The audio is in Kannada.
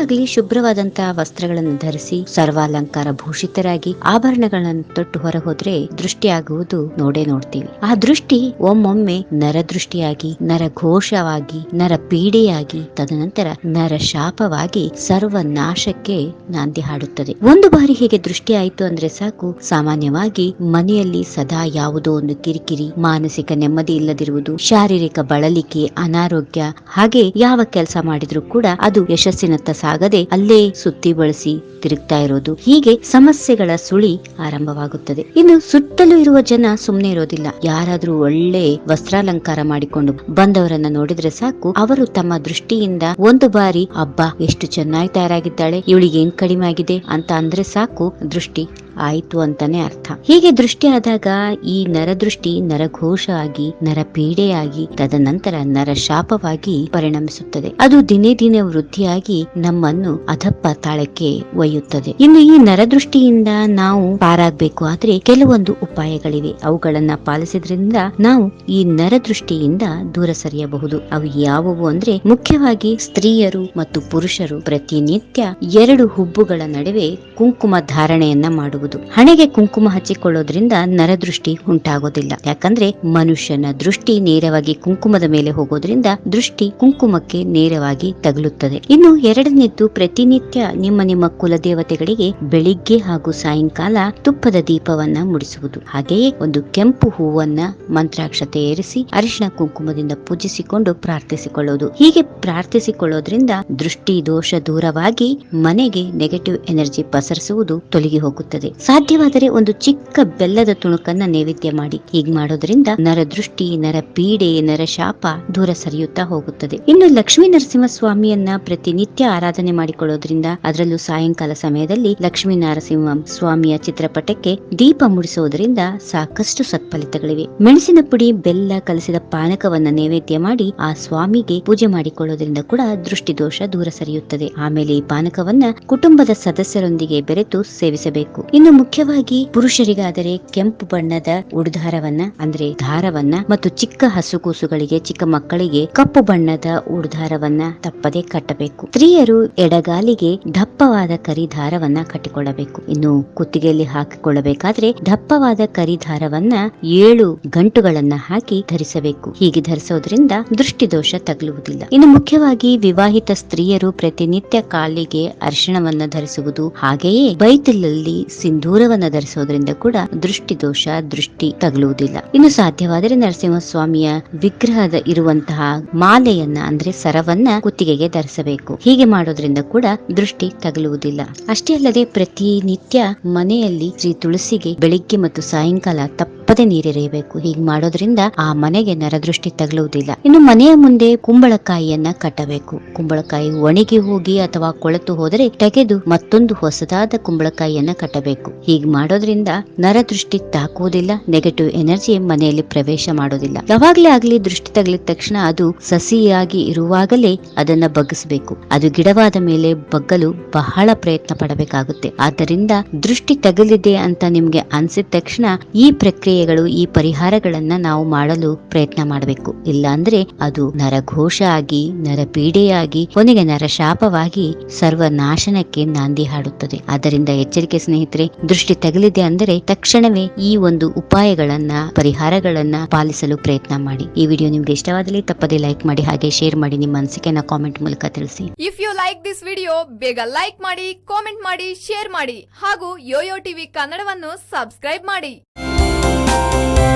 ಆಗಲಿ ಶುಭ್ರವಾದಂತಹ ವಸ್ತ್ರಗಳನ್ನು ಧರಿಸಿ ಸರ್ವಾಲಂಕಾರ ಭೂಷಿತರಾಗಿ ಆಭರಣಗಳನ್ನು ತೊಟ್ಟು ಹೊರ ಹೋದ್ರೆ ದೃಷ್ಟಿಯಾಗುವುದು ನೋಡೆ ನೋಡೇ ನೋಡ್ತೀವಿ. ಆ ದೃಷ್ಟಿ ಒಮ್ಮೊಮ್ಮೆ ನರದೃಷ್ಟಿಯಾಗಿ, ನರಘೋಷವಾಗಿ ನರ ಪೀಡೆಯಾಗಿ ತದನಂತರ ನರ ಶಾಪವಾಗಿ ಸರ್ವ ನಾಶಕ್ಕೆ ನಾಂದಿ ಹಾಡುತ್ತದೆ. ಒಂದು ಬಾರಿ ಹೀಗೆ ದೃಷ್ಟಿ ಆಯ್ತು ಅಂದ್ರೆ ಸಾಕು. ಸಾಮಾನ್ಯವಾಗಿ ಮನೆಯಲ್ಲಿ ಸದಾ ಯಾವುದೋ ಒಂದು ಕಿರಿಕಿರಿ, ಮಾನಸಿಕ ನೆಮ್ಮದಿ ಇಲ್ಲದಿರುವುದು, ಶಾರೀರಿಕ ಬಳಲಿಕೆ, ಅನಾರೋಗ್ಯ, ಹಾಗೆ ಯಾವ ಕೆಲಸ ಮಾಡಿದ್ರು ಕೂಡ ಅದು ಯಶಸ್ಸಿನತ್ತ ಸಾಗದೆ ಅಲ್ಲೇ ಸುತ್ತಿ ಬಳಸಿ ತಿರುಗ್ತಾ ಇರೋದು. ಹೀಗೆ ಸಮಸ್ಯೆಗಳ ಸುಳಿ ಆರಂಭವಾಗುತ್ತದೆ. ಇನ್ನು ಸುತ್ತಲೂ ಇರುವ ಜನ ಸುಮ್ಮನೆ ಇರೋದಿಲ್ಲ. ಯಾರಾದ್ರೂ ಒಳ್ಳೆ ವಸ್ತ್ರಾಲಂಕಾರ ಮಾಡಿಕೊಂಡು ಬಂದವರನ್ನ ನೋಡಿದ್ರೆ ಸಾಕು, ಅವರು ತಮ್ಮ ದೃಷ್ಟಿಯಿಂದ ಒಂದು ಬಾರಿ, ಅಬ್ಬಾ, ಎಷ್ಟು ಚೆನ್ನಾಗಿ ತಯಾರಾಗಿದ್ದಾಳೆ ಇವಳಿಗೆ ಏನ್ ಕಡಿಮೆ ಆಗಿದೆ ಅಂತ ಅಂದ್ರೆ ಸಾಕು ದೃಷ್ಟಿ. ಆಯ್ತು ಅಂತಾನೆ ಅರ್ಥ. ಹೀಗೆ ದೃಷ್ಟಿ ಆದಾಗ ಈ ನರದೃಷ್ಟಿ ನರಘೋಷ ಆಗಿ ನರ ಪೀಡೆಯಾಗಿ ತದನಂತರ ನರ ಶಾಪವಾಗಿ ಪರಿಣಮಿಸುತ್ತದೆ. ಅದು ದಿನೇ ದಿನೇ ವೃದ್ಧಿಯಾಗಿ ನಮ್ಮನ್ನು ಅಧಪ್ಪ ತಾಳಕ್ಕೆ ಒಯ್ಯುತ್ತದೆ. ಇನ್ನು ಈ ನರದೃಷ್ಟಿಯಿಂದ ನಾವು ಪಾರಾಗಬೇಕು ಆದ್ರೆ ಕೆಲವೊಂದು ಉಪಾಯಗಳಿವೆ. ಅವುಗಳನ್ನ ಪಾಲಿಸಿದ್ರಿಂದ ನಾವು ಈ ನರದೃಷ್ಟಿಯಿಂದ ದೂರ ಸರಿಯಬಹುದು. ಅವು ಯಾವುವು ಅಂದ್ರೆ ಮುಖ್ಯವಾಗಿ ಸ್ತ್ರೀಯರು ಮತ್ತು ಪುರುಷರು ಪ್ರತಿನಿತ್ಯ ಎರಡು ಹುಬ್ಬುಗಳ ನಡುವೆ ಕುಂಕುಮ ಧಾರಣೆಯನ್ನ ಮಾಡುವುದು. ಹಣೆಗೆ ಕುಂಕುಮ ಹಚ್ಚಿಕೊಳ್ಳೋದ್ರಿಂದ ನರದೃಷ್ಟಿ ಉಂಟಾಗೋದಿಲ್ಲ. ಯಾಕಂದ್ರೆ ಮನುಷ್ಯನ ದೃಷ್ಟಿ ನೇರವಾಗಿ ಕುಂಕುಮದ ಮೇಲೆ ಹೋಗೋದ್ರಿಂದ ದೃಷ್ಟಿ ಕುಂಕುಮಕ್ಕೆ ನೇರವಾಗಿ ತಗಲುತ್ತದೆ. ಇನ್ನು ಎರಡನೇದ್ದು ಪ್ರತಿನಿತ್ಯ ನಿಮ್ಮ ನಿಮ್ಮ ಕುಲ ದೇವತೆಗಳಿಗೆ ಬೆಳಿಗ್ಗೆ ಹಾಗೂ ಸಾಯಂಕಾಲ ತುಪ್ಪದ ದೀಪವನ್ನ ಮುಡಿಸುವುದು. ಹಾಗೆಯೇ ಒಂದು ಕೆಂಪು ಹೂವನ್ನ ಮಂತ್ರಾಕ್ಷತೆ ಏರಿಸಿ ಅರಿಶಿನ ಕುಂಕುಮದಿಂದ ಪೂಜಿಸಿಕೊಂಡು ಪ್ರಾರ್ಥಿಸಿಕೊಳ್ಳುವುದು ಹೀಗೆ ಪ್ರಾರ್ಥಿಸಿಕೊಳ್ಳೋದ್ರಿಂದ ದೃಷ್ಟಿ ದೋಷ ದೂರವಾಗಿ ಮನೆಗೆ ನೆಗೆಟಿವ್ ಎನರ್ಜಿ ಪಸರಿಸುವುದು ತೊಲಗಿ ಹೋಗುತ್ತದೆ. ಸಾಧ್ಯವಾದರೆ ಒಂದು ಚಿಕ್ಕ ಬೆಲ್ಲದ ತುಣುಕನ್ನ ನೈವೇದ್ಯ ಮಾಡಿ. ಹೀಗೆ ಮಾಡೋದ್ರಿಂದ ನರ ದೃಷ್ಟಿ ನರ ಪೀಡೆ ನರ ಶಾಪ ದೂರ ಸರಿಯುತ್ತಾ ಹೋಗುತ್ತದೆ. ಇನ್ನು ಲಕ್ಷ್ಮೀ ನರಸಿಂಹ ಸ್ವಾಮಿಯನ್ನ ಪ್ರತಿನಿತ್ಯ ಆರಾಧನೆ ಮಾಡಿಕೊಳ್ಳೋದ್ರಿಂದ ಅದರಲ್ಲೂ ಸಾಯಂಕಾಲ ಸಮಯದಲ್ಲಿ ಲಕ್ಷ್ಮೀ ನರಸಿಂಹ ಸ್ವಾಮಿಯ ಚಿತ್ರಪಟಕ್ಕೆ ದೀಪ ಮುಡಿಸೋದ್ರಿಂದ ಸಾಕಷ್ಟು ಸತ್ಫಲಿತಗಳಿವೆ. ಮೆಣಸಿನ ಪುಡಿ, ಬೆಲ್ಲ ಕಲಸಿದ ಪಾನಕವನ್ನ ನೈವೇದ್ಯ ಮಾಡಿ ಆ ಸ್ವಾಮಿಗೆ ಪೂಜೆ ಮಾಡಿಕೊಳ್ಳೋದ್ರಿಂದ ಕೂಡ ದೃಷ್ಟಿ ದೋಷ ದೂರ ಸರಿಯುತ್ತದೆ. ಆಮೇಲೆ ಈ ಪಾನಕವನ್ನ ಕುಟುಂಬದ ಸದಸ್ಯರೊಂದಿಗೆ ಬೆರೆತು ಸೇವಿಸಬೇಕು. ಮುಖ್ಯವಾಗಿ ಪುರುಷರಿಗಾದರೆ ಕೆಂಪು ಬಣ್ಣದ ಉಡುಧಾರವನ್ನ ಅಂದ್ರೆ ದಾರವನ್ನ ಮತ್ತು ಚಿಕ್ಕ ಹಸುಕೂಸುಗಳಿಗೆ, ಚಿಕ್ಕ ಮಕ್ಕಳಿಗೆ ಕಪ್ಪು ಬಣ್ಣದ ಉಡುಧಾರವನ್ನ ತಪ್ಪದೆ ಕಟ್ಟಬೇಕು. ಸ್ತ್ರೀಯರು ಎಡಗಾಲಿಗೆ ದಪ್ಪವಾದ ಕರಿ ದಾರವನ್ನ ಕಟ್ಟಿಕೊಳ್ಳಬೇಕು. ಇನ್ನು ಕುತ್ತಿಗೆಯಲ್ಲಿ ಹಾಕಿಕೊಳ್ಳಬೇಕಾದ್ರೆ ದಪ್ಪವಾದ ಕರಿ ದಾರವನ್ನ ಏಳು ಗಂಟುಗಳನ್ನ ಹಾಕಿ ಧರಿಸಬೇಕು. ಹೀಗೆ ಧರಿಸೋದ್ರಿಂದ ದೃಷ್ಟಿದೋಷ ತಗಲುವುದಿಲ್ಲ. ಇನ್ನು ಮುಖ್ಯವಾಗಿ ವಿವಾಹಿತ ಸ್ತ್ರೀಯರು ಪ್ರತಿನಿತ್ಯ ಕಾಲಿಗೆ ಅರಿಶಿಣವನ್ನ ಧರಿಸುವುದು ಹಾಗೆಯೇ ಬೈತಿಲಲ್ಲಿ ಸಿಂಧೂರವನ್ನ ಧರಿಸೋದ್ರಿಂದ ಕೂಡ ದೃಷ್ಟಿ ದೋಷ ದೃಷ್ಟಿ ತಗಲುವುದಿಲ್ಲ. ಇನ್ನು ಸಾಧ್ಯವಾದರೆ ನರಸಿಂಹಸ್ವಾಮಿಯ ವಿಗ್ರಹದ ಇರುವಂತಹ ಮಾಲೆಯನ್ನ, ಅಂದ್ರೆ ಸರವನ್ನ ಕುತ್ತಿಗೆಗೆ ಧರಿಸಬೇಕು. ಹೀಗೆ ಮಾಡೋದ್ರಿಂದ ಕೂಡ ದೃಷ್ಟಿ ತಗಲುವುದಿಲ್ಲ. ಅಷ್ಟೇ ಅಲ್ಲದೆ ಪ್ರತಿನಿತ್ಯ ಮನೆಯಲ್ಲಿ ಶ್ರೀ ತುಳಸಿಗೆ ಬೆಳಿಗ್ಗೆ ಮತ್ತು ಸಾಯಂಕಾಲ ತಪ್ಪದೆ ನೀರಿರಬೇಕು. ಹೀಗೆ ಮಾಡೋದ್ರಿಂದ ಆ ಮನೆಗೆ ನರದೃಷ್ಟಿ ತಗಲುವುದಿಲ್ಲ. ಇನ್ನು ಮನೆಯ ಮುಂದೆ ಕುಂಬಳಕಾಯಿಯನ್ನ ಕಟ್ಟಬೇಕು. ಕುಂಬಳಕಾಯಿ ಒಣಗಿ ಹೋಗಿ ಅಥವಾ ಕೊಳೆತು ಹೋದರೆ ತೆಗೆದು ಮತ್ತೊಂದು ಹೊಸದಾದ ಕುಂಬಳಕಾಯಿಯನ್ನ ಕಟ್ಟಬೇಕು. ಹೀಗೆ ಮಾಡೋದ್ರಿಂದ ನರದೃಷ್ಟಿ ತಾಕುವುದಿಲ್ಲ ನೆಗೆಟಿವ್ ಎನರ್ಜಿ ಮನೆಯಲ್ಲಿ ಪ್ರವೇಶ ಮಾಡೋದಿಲ್ಲ. ಯಾವಾಗ್ಲೇ ಆಗ್ಲಿ ದೃಷ್ಟಿ ತಗಲಿದ ತಕ್ಷಣ ಅದು ಸಸಿಯಾಗಿ ಇರುವಾಗಲೇ ಅದನ್ನ ಬಗ್ಗಿಸಬೇಕು. ಅದು ಗಿಡವಾದ ಮೇಲೆ ಬಗ್ಗಲು ಬಹಳ ಪ್ರಯತ್ನ ಪಡಬೇಕಾಗುತ್ತೆ. ಆದ್ದರಿಂದ ದೃಷ್ಟಿ ತಗಲಿದೆ ಅಂತ ನಿಮ್ಗೆ ಅನ್ಸಿದ ತಕ್ಷಣ ಈ ಪ್ರಕ್ರಿಯೆಗಳು ಈ ಪರಿಹಾರಗಳನ್ನ ನಾವು ಮಾಡಲು ಪ್ರಯತ್ನ ಮಾಡಬೇಕು. ಇಲ್ಲ ಅಂದ್ರೆ ಅದು ನರಘೋಷ ಆಗಿ, ನರಪೀಡೆಯಾಗಿ, ಕೊನೆಗೆ ನರಶಾಪವಾಗಿ ಸರ್ವನಾಶನಕ್ಕೆ ನಾಂದಿ ಹಾಡುತ್ತದೆ. ಆದ್ದರಿಂದ ಎಚ್ಚರಿಕೆ ಸ್ನೇಹಿತರೆ, ದೃಷ್ಟಿ ತಗಲಿದೆ ಅಂದರೆ ತಕ್ಷಣವೇ ಈ ಒಂದು ಉಪಾಯಗಳನ್ನ, ಪರಿಹಾರಗಳನ್ನ ಪಾಲಿಸಲು ಪ್ರಯತ್ನ ಮಾಡಿ. ಈ ವಿಡಿಯೋ ನಿಮ್ಗೆ ಇಷ್ಟವಾದಲ್ಲಿ ತಪ್ಪದೇ ಲೈಕ್ ಮಾಡಿ, ಹಾಗೆ ಶೇರ್ ಮಾಡಿ ನಿಮ್ಮ ಅನಿಸಿಕೆನ ಕಾಮೆಂಟ್ ಮೂಲಕ ತಿಳಿಸಿ. If you like this video ಬೇಗ ಲೈಕ್ ಮಾಡಿ, ಕಾಮೆಂಟ್ ಮಾಡಿ, ಶೇರ್ ಮಾಡಿ, ಹಾಗೂ ಯೋಯೋ ಟಿವಿ ಕನ್ನಡವನ್ನು ಸಬ್ಸ್ಕ್ರೈಬ್ ಮಾಡಿ. Música